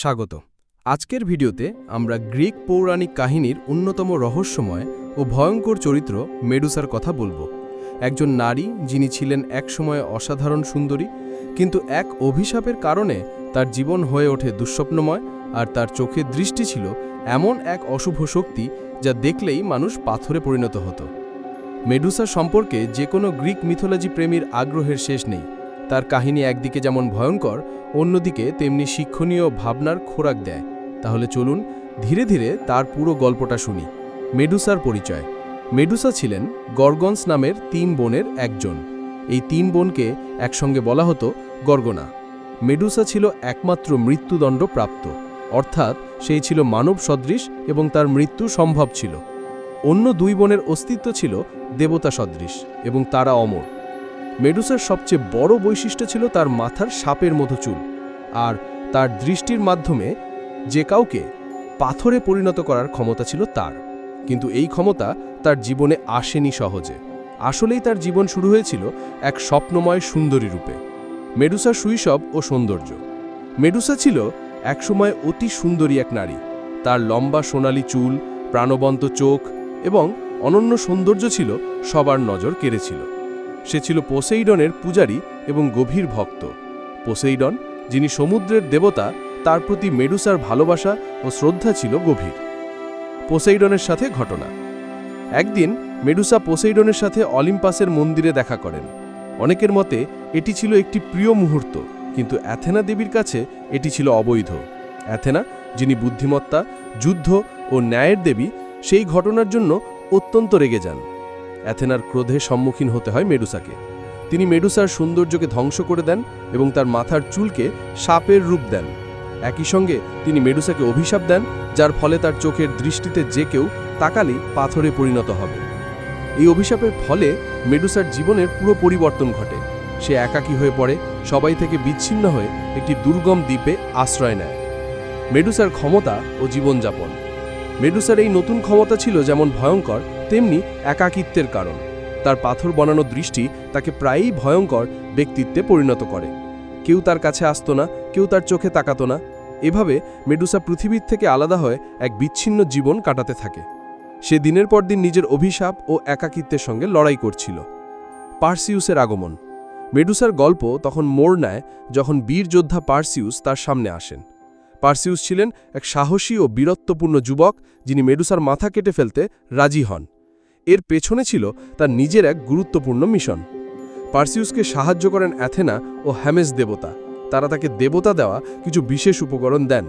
স্বাগত। আজকের ভিডিওতে আমরা গ্রিক পৌরাণিক কাহিনীর অন্যতম রহস্যময় ও ভয়ঙ্কর চরিত্র মেডুসার কথা বলব। একজন নারী যিনি ছিলেন একসময় অসাধারণ সুন্দরী, কিন্তু এক অভিশাপের কারণে তার জীবন হয়ে ওঠে দুঃস্বপ্নময় আর তার চোখে দৃষ্টি ছিল এমন এক অশুভ শক্তি যা দেখলেই মানুষ পাথরে পরিণত হতো। মেডুসা সম্পর্কে যে কোনো গ্রিক মিথোলজি প্রেমীর আগ্রহের শেষ নেই। তার কাহিনী একদিকে যেমন ভয়ঙ্কর অন্যদিকে তেমনি শিক্ষণীয় ভাবনার খোরাক দেয়। তাহলে চলুন ধীরে ধীরে তার পুরো গল্পটা শুনি। মেডুসার পরিচয়। মেডুসা ছিলেন গর্গনস নামের তিন বোনের একজন। এই তিন বোনকে একসঙ্গে বলা হতো গর্গনা। মেডুসা ছিল একমাত্র মৃত্যুদণ্ড প্রাপ্ত। অর্থাৎ সেই ছিল মানব সদৃশ এবং তার মৃত্যু সম্ভব ছিল। অন্য দুই বোনের অস্তিত্ব ছিল দেবতা সদৃশ এবং তারা অমর। মেডুসার সবচেয়ে বড় বৈশিষ্ট্য ছিল তার মাথার সাপের মতো চুল আর তার দৃষ্টির মাধ্যমে যে কাউকে পাথরে পরিণত করার ক্ষমতা ছিল তার। কিন্তু এই ক্ষমতা তার জীবনে আসেনি সহজে। আসলেই তার জীবন শুরু হয়েছিল এক স্বপ্নময় সুন্দরী রূপে। মেডুসা শৈশব ও সৌন্দর্য। মেডুসা ছিল একসময় অতি সুন্দরী এক নারী। তার লম্বা সোনালি চুল, প্রাণবন্ত চোখ এবং অনন্য সৌন্দর্য ছিল সবার নজর কেড়েছিল সে ছিল পোসেইডনের পূজারী এবং গভীর ভক্ত। পোসেইডন, যিনি সমুদ্রের দেবতা, তার প্রতি মেডুসার ভালোবাসা ও শ্রদ্ধা ছিল গভীর। পোসেইডনের সাথে ঘটনা। একদিন মেডুসা পোসেইডনের সাথে অলিম্পাসের মন্দিরে দেখা করেন। অনেকের মতে, এটি ছিল একটি প্রিয় মুহূর্ত, কিন্তু অ্যাথেনা দেবীর কাছে এটি ছিল অবৈধ। অ্যাথেনা, যিনি বুদ্ধিমত্তা, যুদ্ধ ও ন্যায়ের দেবী, সেই ঘটনার জন্য অত্যন্ত রেগে যান। অ্যাথেনার ক্রোধে সম্মুখীন হতে হয় মেডুসাকে। তিনি মেডুসার সৌন্দর্যকে ধ্বংস করে দেন এবং তার মাথার চুলকে সাপের রূপ দেন। একই সঙ্গে তিনি মেডুসাকে অভিশাপ দেন, যার ফলে তার চোখের দৃষ্টিতে যে কেউ তাকালেই পাথরে পরিণত হবে। এই অভিশাপের ফলে মেডুসার জীবনের পুরো পরিবর্তন ঘটে। সে একাকী হয়ে পড়ে, সবাই থেকে বিচ্ছিন্ন হয়ে একটি দুর্গম দ্বীপে আশ্রয় নেয়। মেডুসার ক্ষমতা ও জীবনযাপন। মেডুসার এই নতুন ক্ষমতা ছিল যেমন ভয়ঙ্কর তেমনি একাকিত্বের কারণ। তার পাথর বানানো দৃষ্টি তাকে প্রায়ই ভয়ঙ্কর ব্যক্তিত্বে পরিণত করে। কেউ তার কাছে আসতো না, কেউ তার চোখে তাকাতো না। এভাবে মেডুসা পৃথিবীর থেকে আলাদা হয়ে এক বিচ্ছিন্ন জীবন কাটাতে থাকে। সে দিনের পর দিন নিজের অভিশাপ ও একাকিত্বের সঙ্গে লড়াই করছিল। পার্সিউসের আগমন। মেডুসার গল্প তখন মোড় নেয় যখন বীর যোদ্ধা পার্সিউস তার সামনে আসেন। পার্সিউস ছিলেন এক সাহসী ও বীরত্বপূর্ণ যুবক যিনি মেডুসার মাথা কেটে ফেলতে রাজি হন। এর পেছনে ছিল তার নিজের এক গুরুত্বপূর্ণ মিশন। পার্সিউসকে সাহায্য করেন অ্যাথেনা ও হ্যামেস দেবতা। তারা তাকে দেবতা দেওয়া কিছু বিশেষ উপকরণ দেন,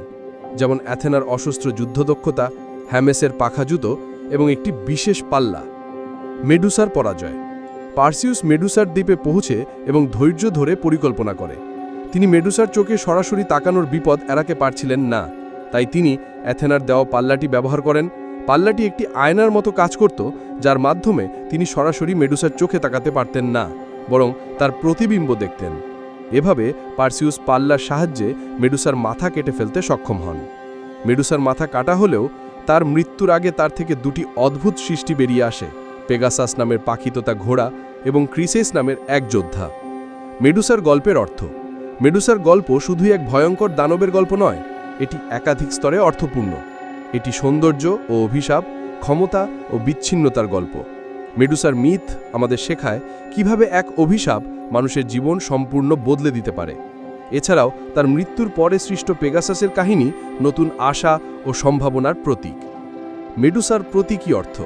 যেমন অ্যাথেনার অশস্ত্র যুদ্ধদক্ষতা, হ্যামেসের পাখা জুতো এবং একটি বিশেষ পাল্লা। মেডুসার পরাজয়। পার্সিউস মেডুসার দ্বীপে পৌঁছে এবং ধৈর্য ধরে পরিকল্পনা করে। তিনি মেডুসার চোখে সরাসরি তাকানোর বিপদ এড়াকে পারছিলেন না, তাই তিনি অ্যাথেনার দেওয়া পাল্লাটি ব্যবহার করেন পাল্লাটি একটি আয়নার মতো কাজ করত, যার মাধ্যমে তিনি সরাসরি মেডুসার চোখে তাকাতে পারতেন না, বরং তার প্রতিবিম্ব দেখতেন। এভাবে পার্সিউস পাল্লার সাহায্যে মেডুসার মাথা কেটে ফেলতে সক্ষম হন। মেডুসার মাথা কাটা হলেও তার মৃত্যুর আগে তার থেকে দুটি অদ্ভুত সৃষ্টি বেরিয়ে আসে, পেগাসাস নামের পাখিততা ঘোড়া এবং ক্রিসেস নামের এক যোদ্ধা। মেডুসার গল্পের অর্থ, মেডুসার গল্প শুধুই এক ভয়ঙ্কর দানবের গল্প নয়, এটি একাধিক স্তরে অর্থপূর্ণ। এটি সৌন্দর্য ও অভিশাপ, ক্ষমতা ও বিচ্ছিন্নতার গল্প। মেডুসার মিথ আমাদের শেখায় কীভাবে এক অভিশাপ মানুষের জীবন সম্পূর্ণ বদলে দিতে পারে। এছাড়াও তার মৃত্যুর পরে সৃষ্ট পেগাসাসের কাহিনী নতুন আশা ও সম্ভাবনার প্রতীক। মেডুসার প্রতীকী অর্থ?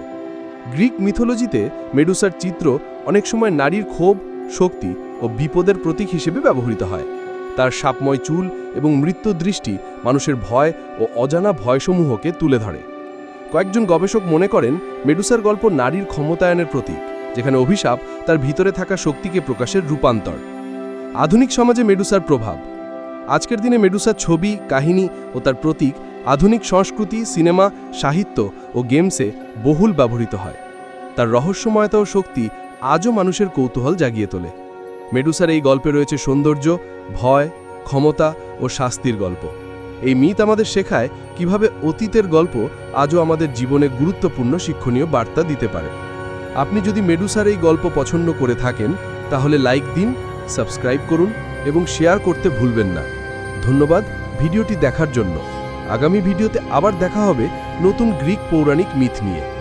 গ্রিক মিথোলজিতে মেডুসার চিত্র অনেক সময় নারীর ক্ষোভ, শক্তি ও বিপদের প্রতীক হিসেবে ব্যবহৃত হয়। তার সাপময় চুল এবং মৃত্যু দৃষ্টি মানুষের ভয় ও অজানা ভয়সমূহকে তুলে ধরে। কয়েকজন গবেষক মনে করেন, মেডুসার গল্প নারীর ক্ষমতায়নের প্রতীক, যেখানে অভিশাপ তার ভিতরে থাকা শক্তিকে প্রকাশের রূপান্তর। আধুনিক সমাজে মেডুসার প্রভাব। আজকের দিনে মেডুসার ছবি, কাহিনী ও তার প্রতীক আধুনিক সংস্কৃতি, সিনেমা, সাহিত্য ও গেমসে বহুল ব্যবহৃত হয়। তার রহস্যময়তা ও শক্তি আজও মানুষের কৌতূহল জাগিয়ে তোলে। মেডুসার এই গল্পে রয়েছে সৌন্দর্য, ভয়, ক্ষমতা ও শাস্তির গল্প। এই মিথ আমাদের শেখায় কীভাবে অতীতের গল্প আজও আমাদের জীবনে গুরুত্বপূর্ণ শিক্ষণীয় বার্তা দিতে পারে। আপনি যদি মেডুসার এই গল্প পছন্দ করে থাকেন, তাহলে লাইক দিন, সাবস্ক্রাইব করুন এবং শেয়ার করতে ভুলবেন না। ধন্যবাদ ভিডিওটি দেখার জন্য। আগামী ভিডিওতে আবার দেখা হবে নতুন গ্রিক পৌরাণিক মিথ নিয়ে।